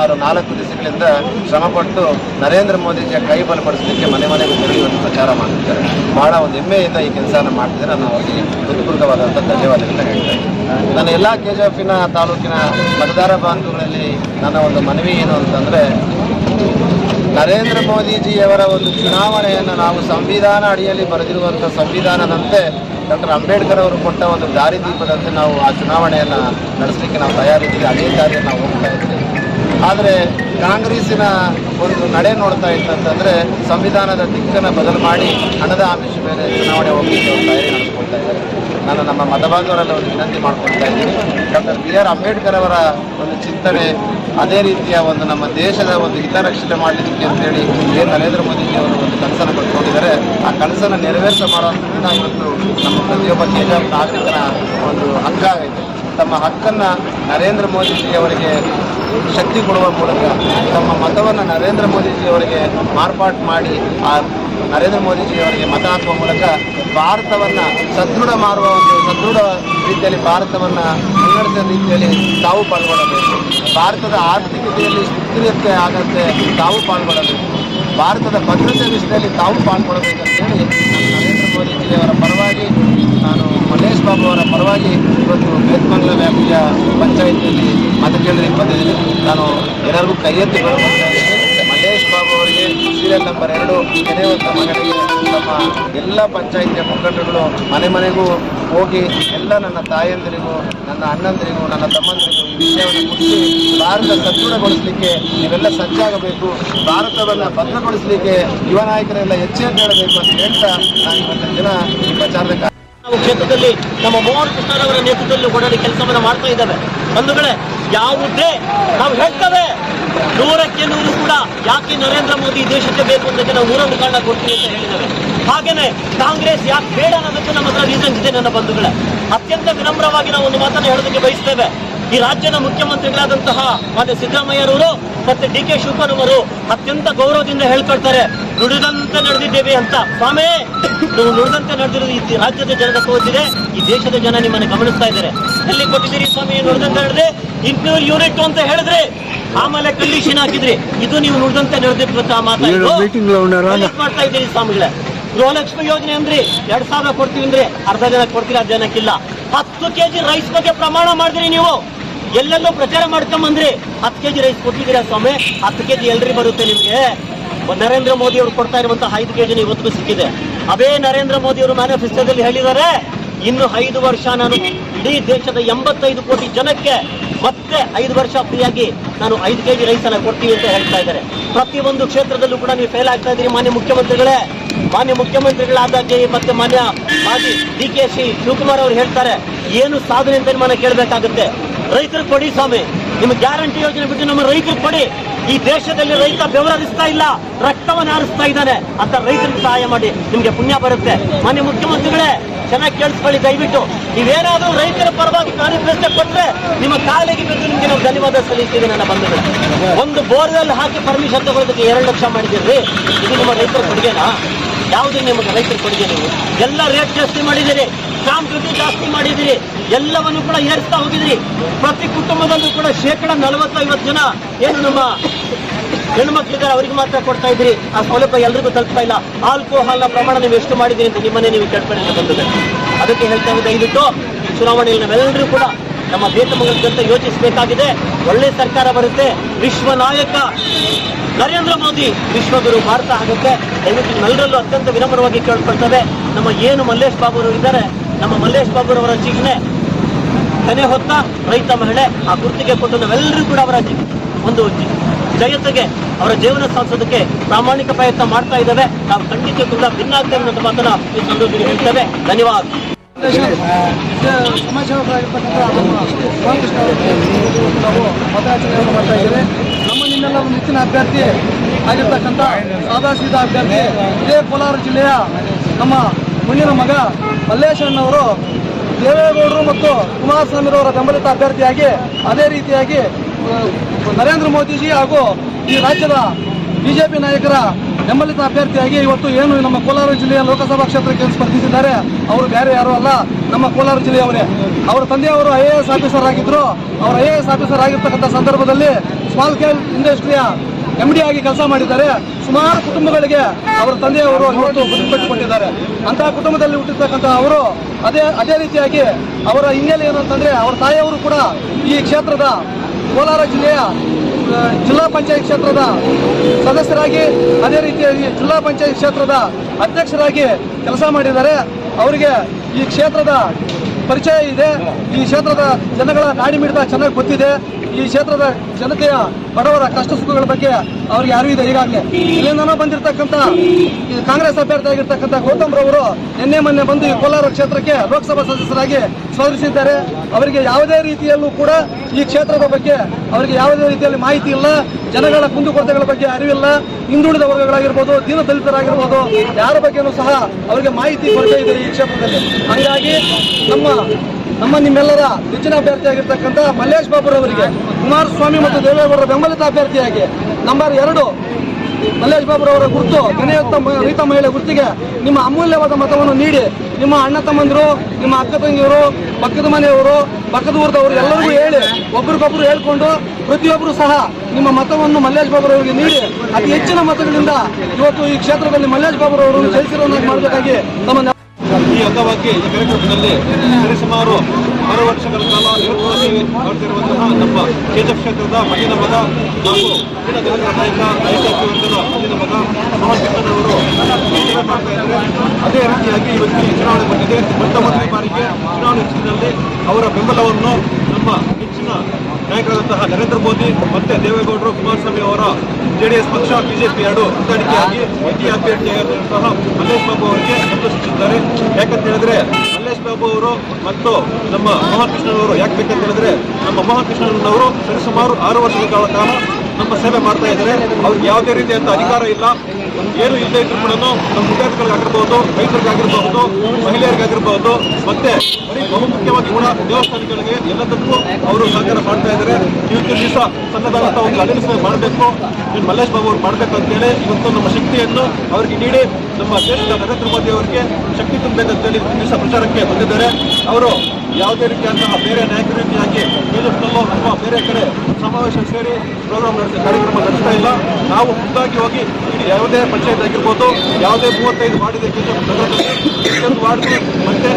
ಸುಮಾರು ನಾಲ್ಕು ದಿವಸಗಳಿಂದ ಶ್ರಮಪಟ್ಟು ನರೇಂದ್ರ ಮೋದಿಜಿಯ ಕೈ ಬಲಪಡಿಸಲಿಕ್ಕೆ ಮನೆ ಮನೆಗೆ ತೆರಳಿ ಒಂದು ಪ್ರಚಾರ ಮಾಡ್ತಿದ್ದಾರೆ ಭಾಳ ಒಂದು ಹೆಮ್ಮೆಯಿಂದ ಈ ಕೆಲಸನ ಮಾಡ್ತಿದ್ದಾರೆ. ನಾನು ಅವರಿಗೆ ಹೃತ್ಪೂರ್ವಕವಾದಂಥ ಧನ್ಯವಾದಗಳನ್ನ ಹೇಳ್ತಾ ನನ್ನ ಎಲ್ಲ ಕೆ ಜಿ ಎಫಿನ ತಾಲೂಕಿನ ಮತದಾರ ಬಾಂಧವಗಳಲ್ಲಿ ನನ್ನ ಒಂದು ಮನವಿ ಏನು ಅಂತಂದರೆ, ನರೇಂದ್ರ ಮೋದಿಜಿಯವರ ಒಂದು ಚುನಾವಣೆಯನ್ನು ನಾವು ಸಂವಿಧಾನ ಅಡಿಯಲ್ಲಿ ಬರೆದಿರುವಂಥ ಸಂವಿಧಾನದಂತೆ ಡಾಕ್ಟರ್ ಅಂಬೇಡ್ಕರ್ ಅವರು ಕೊಟ್ಟ ಒಂದು ದಾರಿದೀಪದಂತೆ ನಾವು ಆ ಚುನಾವಣೆಯನ್ನು ನಡೆಸಲಿಕ್ಕೆ ನಾವು ತಯಾರಿದ್ದೀವಿ. ಅದೇ ದಾರಿಯನ್ನು ನಾವು ಹೋಗ್ತಾ ಇದ್ದೀವಿ. ಆದರೆ ಕಾಂಗ್ರೆಸ್ಸಿನ ಒಂದು ನಡೆ ನೋಡ್ತಾ ಇತ್ತಂತಂದರೆ ಸಂವಿಧಾನದ ದಿಕ್ಕನ್ನು ಬದಲು ಮಾಡಿ ಹಣದ ಆಮಿಷ ಮೇಲೆ ಚುನಾವಣೆ ಹೋಗಲಿಕ್ಕೆ ಒಂದು ತಯಾರಿ ನಡೆಸ್ಕೊಳ್ತಾ ಇದ್ದಾರೆ. ನಾನು ನಮ್ಮ ಮತಬಾಂಧವರೆಲ್ಲ ಒಂದು ವಿನಂತಿ ಮಾಡ್ಕೊಳ್ತಾ ಇದ್ದೀನಿ. ಡಾಕ್ಟರ್ ಬಿ ಆರ್ ಅಂಬೇಡ್ಕರ್ ಅವರ ಒಂದು ಚಿಂತನೆ, ಅದೇ ರೀತಿಯ ಒಂದು ನಮ್ಮ ದೇಶದ ಒಂದು ಹಿತರಕ್ಷಣೆ ಮಾಡಲಿಕ್ಕೆ ಅಂತೇಳಿ ಏನು ನರೇಂದ್ರ ಮೋದಿಜಿ ಅವರು ಒಂದು ಕನಸನ್ನು ಪಡ್ಕೊಂಡಿದ್ದಾರೆ ಆ ಕನಸನ್ನು ನೆರವೇರಿಸ ಮಾಡುವಂಥ ದಿನ ಇವತ್ತು ನಮ್ಮ ಪ್ರತಿಯೊಬ್ಬ ಕೇಂದ್ರ ನಾಗರಿಕನ ಒಂದು ಹಕ್ಕಾಗೈತೆ. ತಮ್ಮ ಹಕ್ಕನ್ನು ನರೇಂದ್ರ ಮೋದಿಜಿಯವರಿಗೆ ಶಕ್ತಿ ಕೊಡುವ ಮೂಲಕ ತಮ್ಮ ಮತವನ್ನು ನರೇಂದ್ರ ಮೋದಿಜಿಯವರಿಗೆ ಮಾರ್ಪಾಟು ಮಾಡಿ, ಆ ನರೇಂದ್ರ ಮೋದಿಜಿಯವರಿಗೆ ಮತ ಹಾಕುವ ಮೂಲಕ ಭಾರತವನ್ನು ಸದೃಢ ಮಾಡುವ ಒಂದು ಸದೃಢ ರೀತಿಯಲ್ಲಿ ಭಾರತವನ್ನು ಮುನ್ನಡೆಸಿದ ರೀತಿಯಲ್ಲಿ ತಾವು ಪಾಲ್ಗೊಳ್ಳಬೇಕು. ಭಾರತದ ಆರ್ಥಿಕತೆಯಲ್ಲಿ ಸುಸ್ಥಿರತೆ ಆಗಂತೆ ತಾವು ಪಾಲ್ಗೊಳ್ಳಬೇಕು. ಭಾರತದ ಭದ್ರತೆ ವಿಷಯದಲ್ಲಿ ತಾವು ಪಾಲ್ಗೊಳ್ಳಬೇಕಂತೇಳಿ ನರೇಂದ್ರ ಮೋದಿಜಿಯವರ ಪರವಾಗಿ ನಾನು ಮಲ್ಲೇಶ್ ಬಾಬು ಅವರ ಪರವಾಗಿ ಇವತ್ತು ಬೇತ್ಮಂಗ್ಲ ವ್ಯಾಪ್ತಿಯ ಪಂಚಾಯಿತಿಯಲ್ಲಿ ಮತ ಕೇಳಲಿಕ್ಕೆ ಬಂದಿದ್ದೀನಿ ನಾನು ಎಲ್ಲರಿಗೂ ಕೈ ಎತ್ತಿ ಮಲ್ಲೇಶ್ ಬಾಬು ಅವರಿಗೆ ಸೀರಿಯಲ್ ನಂಬರ್ ಎರಡು ಕೆನೆಯುವಂಥ ಮಗನಿಗೆ ನಮ್ಮ ಎಲ್ಲ ಪಂಚಾಯಿತಿಯ ಮುಖಂಡರುಗಳು ಮನೆ ಮನೆಗೂ ಹೋಗಿ ಎಲ್ಲ ನನ್ನ ತಾಯಂದಿರಿಗೂ, ನನ್ನ ಅಣ್ಣಂದಿರಿಗೂ, ನನ್ನ ತಮ್ಮಂದಿರಿಗೂ ಈ ವಿಷಯವನ್ನು ಮುಟ್ಟಿಸಿ ಭಾರತ ಸದೃಢಗೊಳಿಸಲಿಕ್ಕೆ ನೀವೆಲ್ಲ ಸಜ್ಜಾಗಬೇಕು. ಭಾರತವನ್ನು ಭದ್ರಗೊಳಿಸಲಿಕ್ಕೆ ಯುವ ನಾಯಕರೆಲ್ಲ ಎಚ್ಚರಿಕೆ ಅಂತ ಹೇಳ್ತಾ ನಾನು ಇವತ್ತಿನ ದಿನ ಈ ಪ್ರಚಾರದ ಕ್ಷೇತ್ರದಲ್ಲಿ ನಮ್ಮ ಮೋಹನ್ ಕೃಷ್ಣರವರ ನೇತೃತ್ವದಲ್ಲಿ ಓಡಾಡಿ ಕೆಲಸವನ್ನು ಮಾಡ್ತಾ ಇದ್ದಾವೆ. ಬಂಧುಗಳೇ, ಯಾವುದೇ ನಾವು ಹೇಳ್ತೇವೆ. ನೂರಕ್ಕೆ ನೂರು ಕೂಡ ಯಾಕೆ ನರೇಂದ್ರ ಮೋದಿ ದೇಶಕ್ಕೆ ಬೇಕು ಅಂತ ನಾವು ಮೂರನ್ನು ಕಾರಣ ಕೊಡ್ತೀವಿ ಅಂತ ಹೇಳಿದ್ದೇವೆ. ಹಾಗೇನೆ ಕಾಂಗ್ರೆಸ್ ಯಾಕೆ ಬೇಡ ಅನ್ನೋದಕ್ಕೆ ನಮ್ಮ ಹತ್ರ ರೀಸನ್ಸ್ ಇದೆ ನನ್ನ ಬಂಧುಗಳೇ. ಅತ್ಯಂತ ವಿನಮ್ರವಾಗಿ ನಾವು ಒಂದು ಮಾತನ್ನು ಹೇಳೋದಕ್ಕೆ ಬಯಸ್ತೇವೆ. ಈ ರಾಜ್ಯದ ಮುಖ್ಯಮಂತ್ರಿಗಳಾದಂತಹ ಮಾನ್ಯ ಸಿದ್ದರಾಮಯ್ಯರವರು ಮತ್ತೆ ಡಿ ಕೆ ಶಿವಕುಮಾರ್ ಅತ್ಯಂತ ಗೌರವದಿಂದ ಹೇಳ್ಕೊಳ್ತಾರೆ, ನುಡಿದಂತೆ ನಡೆದಿದ್ದೇವೆ ಅಂತ. ಸ್ವಾಮಿ ನೀವು ನೋಡಿದಂತೆ ನಡೆದಿರೋದು ಈ ರಾಜ್ಯದ ಜನದ ತೋರಿಸಿದೆ ಈ ದೇಶದ ಜನ ನಿಮ್ಮನ್ನು ಗಮನಿಸ್ತಾ ಇದ್ದಾರೆ. ಎಲ್ಲಿ ಕೊಟ್ಟಿದ್ದೀರಿ ಸ್ವಾಮಿ ನೋಡಿದಂತೆ ನಡೆದ್ರೆ ಇಂಟರ್ವ್ಯೂ ಯೂನಿಟ್ ಅಂತ ಹೇಳಿದ್ರೆ ಆಮೇಲೆ ಕಂಡೀಷನ್ ಹಾಕಿದ್ರಿ. ಇದು ನೀವು ನೋಡಿದಂತೆ ನಡೆದಿರುವಂತಹ ಮಾತಾಡಿ ಮಾಡ್ತಾ ಇದ್ದೀರಿ ಸ್ವಾಮಿಗಳೇ. ಗೃಹಲಕ್ಷ್ಮಿ ಯೋಜನೆ ಅಂದ್ರಿ ಎರಡ್ ಸಾವಿರ ಕೊಡ್ತೀವಿ ಅಂದ್ರೆ ಅರ್ಧ ಜನ ಕೊಡ್ತೀರಿ ಅರ್ಧ ಜನಕ್ಕಿಲ್ಲ. ಹತ್ತು ಕೆಜಿ ರೈಸ್ ಬಗ್ಗೆ ಪ್ರಮಾಣ ಮಾಡಿದ್ರಿ ನೀವು. ಎಲ್ಲೆಲ್ಲೋ ಪ್ರಚಾರ ಮಾಡ್ಕೊಂಬಂದ್ರಿ ಹತ್ತು ಕೆಜಿ ರೈಸ್ ಕೊಟ್ಟಿದ್ದೀರಾ ಸ್ವಾಮಿ? ಹತ್ತು ಕೆಜಿ ಎಲ್ರಿ ಬರುತ್ತೆ ನಿಮ್ಗೆ? ನರೇಂದ್ರ ಮೋದಿ ಅವರು ಕೊಡ್ತಾ ಇರುವಂತಹ ಐದು ಕೆಜಿ ಇವತ್ತಿಗೂ ಸಿಕ್ಕಿದೆ ಅದೇ ನರೇಂದ್ರ ಮೋದಿ ಅವರು ಮ್ಯಾನಿಫೆಸ್ಟೋದಲ್ಲಿ ಹೇಳಿದ್ದಾರೆ, ಇನ್ನು ಐದು ವರ್ಷ ನಾನು ಇಡೀ ದೇಶದ ಎಂಬತ್ತೈದು ಕೋಟಿ ಜನಕ್ಕೆ ಮತ್ತೆ ಐದು ವರ್ಷ ಫ್ರೀಯಾಗಿ ನಾನು ಐದು ಕೆಜಿ ರೈಸ್ ಅನ್ನ ಕೊಡ್ತೀವಿ ಅಂತ ಹೇಳ್ತಾ ಇದ್ದಾರೆ. ಪ್ರತಿಯೊಂದು ಕ್ಷೇತ್ರದಲ್ಲೂ ಕೂಡ ನೀವು ಫೇಲ್ ಆಗ್ತಾ ಇದ್ದೀರಿ, ಮಾನ್ಯ ಮುಖ್ಯಮಂತ್ರಿಗಳೇ. ಮಾನ್ಯ ಮುಖ್ಯಮಂತ್ರಿಗಳಾದಾಗೆ ಮತ್ತೆ ಮಾನ್ಯ ಮಾಜಿ ಡಿ ಕೆ ಸಿ ಶಿವಕುಮಾರ್ ಅವರು ಹೇಳ್ತಾರೆ, ಏನು ಸಾಧನೆ ಅಂತ ನಿಮ್ಮನ್ನ ಕೇಳಬೇಕಾಗುತ್ತೆ. ರೈತರು ಕೊಡಿ ಸ್ವಾಮಿ. ನಿಮ್ಗೆ ಗ್ಯಾರಂಟಿ ಯೋಜನೆ ಬಿಟ್ಟು ನಮ್ಮ ರೈತರು ಕೊಡಿ. ಈ ದೇಶದಲ್ಲಿ ರೈತ ಬೆವರಿಸ್ತಾ ಇಲ್ಲ, ರಕ್ತವನ್ನು ಆರಿಸ್ತಾ ಇದ್ದಾನೆ ಅಂತ ರೈತರಿಗೆ ಸಹಾಯ ಮಾಡಿ ನಿಮ್ಗೆ ಪುಣ್ಯ ಬರುತ್ತೆ. ಮಾನ್ಯ ಮುಖ್ಯಮಂತ್ರಿಗಳೇ, ಚೆನ್ನಾಗಿ ಕೇಳಿಸ್ಕೊಳ್ಳಿ, ದಯವಿಟ್ಟು. ನೀವೇನಾದ್ರೂ ರೈತರ ಪರವಾಗಿ ಕಾರ್ಯಕ್ರಮ ಕೊಟ್ಟರೆ ನಿಮ್ಮ ಕಾಲಿಗೆ ಬಿದ್ದು ನಿಮಗೆ ನಾವು ಧನ್ಯವಾದ ಸಲ್ಲಿಸ್ತೀವಿ ನನ್ನ ಬಂಧುಗಳು. ಒಂದು ಬೋರ್ವೆಲ್ ಹಾಕಿ ಪರ್ಮಿಷನ್ ತಗೊಳ್ಳೋದಕ್ಕೆ ಎರಡು ಲಕ್ಷ ಮಾಡಿದ್ದೀರಿ. ಇದು ನಿಮ್ಮ ರೈತರ ಕೊಡುಗೆನಾ? ಯಾವುದೇ ನಿಮಗೆ ರೈತರ ಕೊಡುಗೆ ನೀವು? ಎಲ್ಲ ರೇಟ್ ಜಾಸ್ತಿ ಮಾಡಿದ್ದೀರಿ ಡ್ಯೂಟಿ ಜಾಸ್ತಿ ಮಾಡಿದ್ದೀರಿ, ಎಲ್ಲವನ್ನು ಕೂಡ ಏರಿಸ್ತಾ ಹೋಗಿದ್ರಿ ಪ್ರತಿ ಕುಟುಂಬದಲ್ಲೂ ಕೂಡ ಶೇಕಡ ನಲವತ್ತೈವತ್ತು ಜನ ಏನು ನಮ್ಮ ಹೆಣ್ಣು ಅವ್ರಿಗೆ ಮಾತ್ರ ಕೊಡ್ತಾ ಇದ್ರಿ ಆ ಸೌಲಭ್ಯ ಎಲ್ರಿಗೂ ತಲುಪ್ತಾ ಇಲ್ಲ. ಆಲ್ಕೋಹಾಲ್ನ ಪ್ರಮಾಣ ನೀವು ಎಷ್ಟು ಮಾಡಿದ್ದೀರಿ ಅಂತ ನಿಮ್ಮನ್ನೇ ನೀವು ಕೇಳ್ಕೊಂಡು ಬಂದಿದೆ. ಅದಕ್ಕೆ ಹೇಳ್ತಾ ಇದ್ದ ದಯವಿಟ್ಟು ಚುನಾವಣೆಯಲ್ಲಿ ನಾವೆಲ್ಲರೂ ಕೂಡ ನಮ್ಮ ಬೇತಮಂಗಲದಂತ ಯೋಚಿಸಬೇಕಾಗಿದೆ. ಒಳ್ಳೆ ಸರ್ಕಾರ ಬರುತ್ತೆ. ವಿಶ್ವ ನಾಯಕ ನರೇಂದ್ರ ಮೋದಿ ವಿಶ್ವಗುರು ಭಾರತ ಆಗುತ್ತೆ. ದಯವಿಟ್ಟು ನಲ್ಲರಲ್ಲೂ ಅತ್ಯಂತ ವಿನಮ್ರವಾಗಿ ಕೇಳ್ಕೊಳ್ತವೆ. ನಮ್ಮ ಏನು ಮಲ್ಲೇಶ್ ಬಾಬುರವರು ಇದ್ದಾರೆ, ನಮ್ಮ ಮಲ್ಲೇಶ್ ಬಾಬುರವರ ಚಿಹ್ನೆ ತನೆ ಹೊತ್ತ ರೈತ ಮಹಿಳೆ, ಆ ಗುರ್ತಿಗೆ ಕೊಟ್ಟು ನಾವೆಲ್ಲರೂ ಕೂಡ ಅವರ ಒಂದು ಜಯತೆಗೆ ಅವರ ಜೀವನ ಸಾಧಿಸೋದಕ್ಕೆ ಪ್ರಾಮಾಣಿಕ ಪ್ರಯತ್ನ ಮಾಡ್ತಾ ಇದ್ದೇವೆ ನಾವು ಖಂಡಿತ ಕೂಡ ಭಿನ್ನ ಆಗ್ತೇವೆ ಅನ್ನೋ ಮಾತನ್ನ ಈ ಸಂದರ್ಭದಲ್ಲಿ ಹೇಳ್ತೇವೆ ಧನ್ಯವಾದ ನಾವು ಇದ್ದೇವೆ ನಮ್ಮ ಒಂದು ಹೆಚ್ಚಿನ ಅಭ್ಯರ್ಥಿ ಆಗಿರ್ತಕ್ಕಂಥ ಸಾದಾಸೀದ ಅಭ್ಯರ್ಥಿ ಇದೇ ಕೋಲಾರ ಜಿಲ್ಲೆಯ ನಮ್ಮ ಮುಂದಿನ ಮಗ ಮಲ್ಲೇಶಣ್ಣವರು ದೇವೇಗೌಡರು ಮತ್ತು ಕುಮಾರಸ್ವಾಮಿರವರ ಬೆಂಬಲಿತ ಅಭ್ಯರ್ಥಿಯಾಗಿ ಅದೇ ರೀತಿಯಾಗಿ ನರೇಂದ್ರ ಮೋದಿಜಿ ಹಾಗೂ ಈ ರಾಜ್ಯದ ಬಿಜೆಪಿ ನಾಯಕರ ಬೆಂಬಲಿತ ಅಭ್ಯರ್ಥಿಯಾಗಿ ಇವತ್ತು ಏನು ನಮ್ಮ ಕೋಲಾರ ಜಿಲ್ಲೆಯ ಲೋಕಸಭಾ ಕ್ಷೇತ್ರಕ್ಕೆ ಸ್ಪರ್ಧಿಸಿದ್ದಾರೆ, ಅವರು ಬೇರೆ ಯಾರು ಅಲ್ಲ, ನಮ್ಮ ಕೋಲಾರ ಜಿಲ್ಲೆಯವರೇ. ಅವರ ತಂದೆಯವರು ಐ ಎ ಎಸ್ ಆಫೀಸರ್ ಆಗಿದ್ದರು ಅವರು ಐ ಎ ಎಸ್ ಆಫೀಸರ್ ಆಗಿರ್ತಕ್ಕಂಥ ಸಂದರ್ಭದಲ್ಲಿ ಸ್ಮಾಲ್ ಸ್ಕೇಲ್ ಇಂಡಸ್ಟ್ರಿಯ ಎಂ ಡಿ ಆಗಿ ಕೆಲಸ ಮಾಡಿದ್ದಾರೆ. ಸುಮಾರು ಕುಟುಂಬಗಳಿಗೆ ಅವರ ತಂದೆಯವರು ಇವತ್ತು ಬದುಕುಕೊಟ್ಟಿದ್ದಾರೆ ಅಂತಹ ಕುಟುಂಬದಲ್ಲಿ ಹುಟ್ಟಿರ್ತಕ್ಕಂಥ ಅವರು ಅದೇ ಅದೇ ರೀತಿಯಾಗಿ ಅವರ ಹಿನ್ನೆಲೆ ಏನು ಅವರ ತಾಯಿಯವರು ಕೂಡ ಈ ಕ್ಷೇತ್ರದ ಕೋಲಾರ ಜಿಲ್ಲೆಯ ಜಿಲ್ಲಾ ಪಂಚಾಯತ್ ಕ್ಷೇತ್ರದ ಸದಸ್ಯರಾಗಿ ಅದೇ ರೀತಿಯಾಗಿ ಜಿಲ್ಲಾ ಪಂಚಾಯತ್ ಕ್ಷೇತ್ರದ ಅಧ್ಯಕ್ಷರಾಗಿ ಕೆಲಸ ಮಾಡಿದ್ದಾರೆ. ಅವರಿಗೆ ಈ ಕ್ಷೇತ್ರದ ಪರಿಚಯ ಇದೆ. ಈ ಕ್ಷೇತ್ರದ ಜನಗಳ ನಾಡಿ ಮಿಡಿತ ಚೆನ್ನಾಗಿ ಗೊತ್ತಿದೆ. ಈ ಕ್ಷೇತ್ರದ ಜನತೆಯ ಬಡವರ ಕಷ್ಟ ಸುಖಗಳ ಬಗ್ಗೆ ಅವ್ರಿಗೆ ಯಾರು ಇದೆ. ಈಗಾಗಲೇ ಇಲ್ಲಿಂದನೋ ಬಂದಿರತಕ್ಕಂಥ ಕಾಂಗ್ರೆಸ್ ಅಭ್ಯರ್ಥಿ ಆಗಿರ್ತಕ್ಕಂಥ ಗೌತಮ್ ರವರು ನಿನ್ನೆ ಮೊನ್ನೆ ಬಂದು ಈ ಕೋಲಾರ ಕ್ಷೇತ್ರಕ್ಕೆ ಲೋಕಸಭಾ ಸದಸ್ಯರಾಗಿ ಸ್ಪರ್ಧಿಸಿದ್ದಾರೆ ಅವರಿಗೆ ಯಾವುದೇ ರೀತಿಯಲ್ಲೂ ಕೂಡ ಈ ಕ್ಷೇತ್ರದ ಬಗ್ಗೆ ಅವರಿಗೆ ಯಾವುದೇ ರೀತಿಯಲ್ಲಿ ಮಾಹಿತಿ ಇಲ್ಲ. ಜನಗಳ ಕುಂದುಕೊರತೆಗಳ ಬಗ್ಗೆ ಅರಿವಿಲ್ಲ, ಹಿಂದುಳಿದ ವರ್ಗಗಳಾಗಿರ್ಬೋದು ದೀನ ದಲಿತರಾಗಿರ್ಬೋದು ಯಾರ ಬಗ್ಗೆನೂ ಸಹ ಅವರಿಗೆ ಮಾಹಿತಿ ಕೊರತೆ ಇದೆ ಈ ಕ್ಷೇತ್ರದಲ್ಲಿ. ಹಾಗಾಗಿ ನಮ್ಮ ನಮ್ಮ ನಿಮ್ಮೆಲ್ಲರ ನೆಚ್ಚಿನ ಅಭ್ಯರ್ಥಿಯಾಗಿರ್ತಕ್ಕಂಥ ಮಲ್ಲೇಶ್ ಬಾಬುರವರಿಗೆ ಕುಮಾರಸ್ವಾಮಿ ಮತ್ತು ದೇವೇಗೌಡರ ಬೆಂಬಲಿತ ಅಭ್ಯರ್ಥಿಯಾಗಿ ನಂಬರ್ ಎರಡು ಮಲ್ಲೇಶ್ ಬಾಬುರವರ ಗುರುತು ಗಣಯುಕ್ತ ಮ- ರೈತ ಮಹಿಳೆ ಗುರುತಿಗೆ ನಿಮ್ಮ ಅಮೂಲ್ಯವಾದ ಮತವನ್ನು ನೀಡಿ. ನಿಮ್ಮ ಅಣ್ಣ ತಮ್ಮಂದಿರು, ನಿಮ್ಮ ಅಕ್ಕ ತಂಗಿಯವರು, ಪಕ್ಕದ ಮನೆಯವರು, ಪಕ್ಕದ ಊರದವರು ಎಲ್ಲರಿಗೂ ಹೇಳಿ, ಒಬ್ರಿಗೊಬ್ರು ಹೇಳ್ಕೊಂಡು ಪ್ರತಿಯೊಬ್ಬರು ಸಹ ನಿಮ್ಮ ಮತವನ್ನು ಮಲ್ಲೇಶ್ ಬಾಬುರವರಿಗೆ ನೀಡಿ. ಅತಿ ಹೆಚ್ಚಿನ ಮತಗಳಿಂದ ಇವತ್ತು ಈ ಕ್ಷೇತ್ರದಲ್ಲಿ ಮಲ್ಲೇಶ್ ಬಾಬುರವರನ್ನು ಜಯಿಸಿರೋನ್ನಾಗಿ ಮಾಡಬೇಕಾಗಿ ನಮ್ಮ ಈ ಅಂಗವಾಗಿ ಈ ಕಾರ್ಯಕ್ರಮದಲ್ಲಿ ಸರಿಸುಮಾರು ಆರು ವರ್ಷಗಳ ಕಾಲ ನಿರಂತರ ನೋಡ್ತಿರುವಂತಹ ನಮ್ಮ ಕ್ಷೇತ್ರದ ಮಣ್ಣಿನ ಮಗ ಹಾಗೂ ನಾಯಕ ವರ್ಗದ ಮಣ್ಣಿನ ಮಗ ಮೋಹನ್ ಅದೇ ರೀತಿಯಾಗಿ ಇವತ್ತು ಚುನಾವಣೆ ಬಂದಿದೆ. ಮೊಟ್ಟ ಮೊದಲನೇ ಬಾರಿಗೆ ಚುನಾವಣೆ ಹೆಚ್ಚಿನಲ್ಲಿ ಅವರ ಬೆಂಬಲವನ್ನು ನಮ್ಮ ಹೆಚ್ಚಿನ ನಾಯಕರಾದಂತಹ ನರೇಂದ್ರ ಮೋದಿ ಮತ್ತೆ ದೇವೇಗೌಡರು ಕುಮಾರಸ್ವಾಮಿ ಅವರ ಜೆಡಿಎಸ್ ಪಕ್ಷ, ಬಿಜೆಪಿ ಎರಡು ಹೊಂದಾಣಿಕೆಯಾಗಿ ಎನ್ಡಿ ಅಭ್ಯರ್ಥಿಯಾಗಿರುವಂತಹ ಮಲ್ಲೇಶ್ ಬಾಬು ಅವರಿಗೆ ಬೆಂಬಲಿಸುತ್ತಿದ್ದಾರೆ ಯಾಕಂತ ಹೇಳಿದ್ರೆ ಅವರು ಮತ್ತು ನಮ್ಮ ಮಹಾಕೃಷ್ಣನವರು ಯಾಕೆ ಬೇಕಂತ ಹೇಳಿದ್ರೆ, ನಮ್ಮ ಮಹಾಕೃಷ್ಣನವರು ಸರಿಸುಮಾರು ಆರು ವರ್ಷಗಳ ಕಾಲ ನಮ್ಮ ಸೇವೆ ಮಾಡ್ತಾ ಇದ್ದಾರೆ. ಅವ್ರಿಗೆ ಯಾವುದೇ ರೀತಿಯಂತ ಅಧಿಕಾರ ಇಲ್ಲ. ಏನು ಇಲ್ಲದೆ ಇದ್ರು ಕೂಡ ನಮ್ಮ ವಿದ್ಯಾರ್ಥಿಗಳಿಗಾಗಿರ್ಬೋದು ರೈತರಿಗಾಗಿರ್ಬಹುದು ಮಹಿಳೆಯರಿಗಾಗಿರ್ಬಹುದು ಮತ್ತೆ ಬರೀ ಬಹುಮುಖ್ಯವಾಗಿ ಕೂಡ ದೇವಸ್ಥಾನಗಳಿಗೆ ಎಲ್ಲದಕ್ಕೂ ಅವರು ಸಹಕಾರ ಮಾಡ್ತಾ ಇದ್ದಾರೆ. ಇವತ್ತು ದಿವಸ ಸಣ್ಣದಾದಂಥ ಒಂದು ಅಲಿನ್ಸ್ ಮಾಡಬೇಕು. ಮಲ್ಲೇಶ್ ಬಾಬು ಅವ್ರು ಮಾಡಬೇಕು ಅಂತೇಳಿ ಇವತ್ತು ನಮ್ಮ ಶಕ್ತಿಯನ್ನು ಅವರಿಗೆ ನೀಡಿ ನಮ್ಮ ದೇಶದ ನರೇಂದ್ರ ಮೋದಿ ಅವರಿಗೆ ಶಕ್ತಿ ತುಂಬಬೇಕಂತೇಳಿ ದಿವಸ ಪ್ರಚಾರಕ್ಕೆ ಬಂದಿದ್ದಾರೆ. ಅವರು ಯಾವುದೇ ರೀತಿಯಾದಂತಹ ಬೇರೆ ನಾಯಕರಿಗೆ ರೀತಿಯಾಗಿ ಬಿಜೆಪಿನಲ್ಲೋ ಅಥವಾ ಬೇರೆ ಕಡೆ ಸಮಾವೇಶ ಸೇರಿ ಪ್ರೋಗ್ರಾಮ್ ನಡೆಸಿ ಕಾರ್ಯಕ್ರಮ ನಡೆಸ್ತಾ ಇಲ್ಲ. ನಾವು ಮುಂದಾಗಿ ಹೋಗಿ ಇಲ್ಲಿ ಯಾವುದೇ ಪಂಚಾಯತ್ ಆಗಿರ್ಬೋದು, ಯಾವುದೇ ಮೂವತ್ತೈದು ವಾರ್ಡ್ ಪ್ರತಿಯೊಂದು ವಾರ್ಡ್ಗೆ ಮತ್ತೆ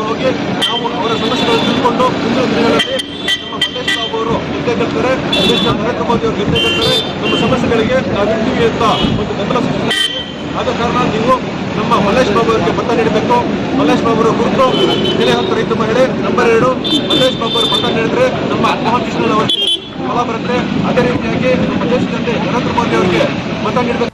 ಹೋಗಿ ನಾವು ಅವರ ಸಮಸ್ಯೆಗಳನ್ನು ತಿಳ್ಕೊಂಡು ಮುಂದಿನ ದಿನಗಳಲ್ಲಿ ನಮ್ಮ ಮಲ್ಲೇಶ್ ಅವರು ಗೆದ್ದೇ ನರೇಂದ್ರ ಮೋದಿ ಅವರು ಗೆದ್ದೇ ನಮ್ಮ ಸಮಸ್ಯೆಗಳಿಗೆ ನಾವು ಇರ್ತೀವಿ ಅಂತ ಒಂದು ಬೆಂಬಲ ಆದ ಕಾರಣ ನೀವು ನಮ್ಮ ಮಲ್ಲೇಶ್ ಬಾಬು ಅವರಿಗೆ ಮತ ನೀಡಬೇಕು. ಮಲ್ಲೇಶ್ ಬಾಬು ಅವರು ಕುರಿತು ಬೆಲೆ ಹಂತ ರೈತ ಮಹಿಳೆ, ನಂಬರ್ ಎರಡು. ಮಲ್ಲೇಶ್ ಬಾಬು ಅವರು ಮತ ನೀಡಿದ್ರೆ ನಮ್ಮ ಕೃಷ್ಣನ್ ಅವರಿಗೆ ಫಲ ಬರುತ್ತೆ. ಅದೇ ರೀತಿಯಾಗಿ ನಮ್ಮ ದೇಶದಲ್ಲಿ ನರೇಂದ್ರ ಮೋದಿ ಅವರಿಗೆ ಮತ ನೀಡಬೇಕು.